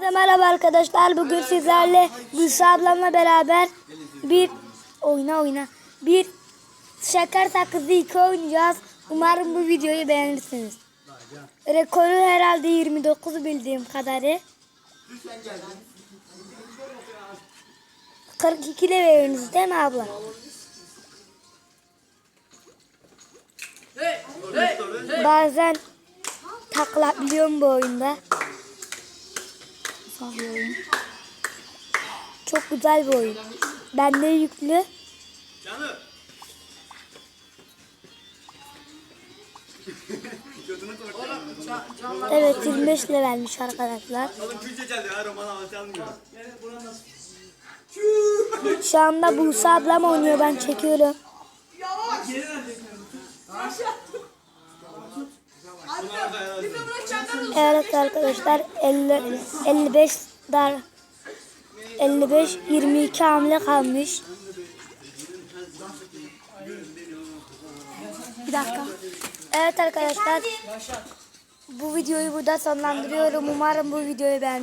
Herkese Merhaba arkadaşlar. Bugün sizlerle Gülsü ablamla beraber bir oyna oyna bir şeker sakızı iki oynayacağız. Umarım bu videoyu beğenirsiniz. Rekoru herhalde 29 bildiğim kadarı. 42 ile veriyorsunuz değil mi abla? Bazen taklatabiliyorum bu oyunda. Güzel bir oyun. Çok güzel bir oyun. Bende yüklü. Evet 25 levelmiş arkadaşlar. Şu anda Buse ablam oynuyor ben çekiyorum. Evet arkadaşlar 50, 55 dar 55 22 hamle kalmış. Bir dakika. Evet arkadaşlar. Bu videoyu burada sonlandırıyorum. Umarım bu videoyu beğenmişsiniz.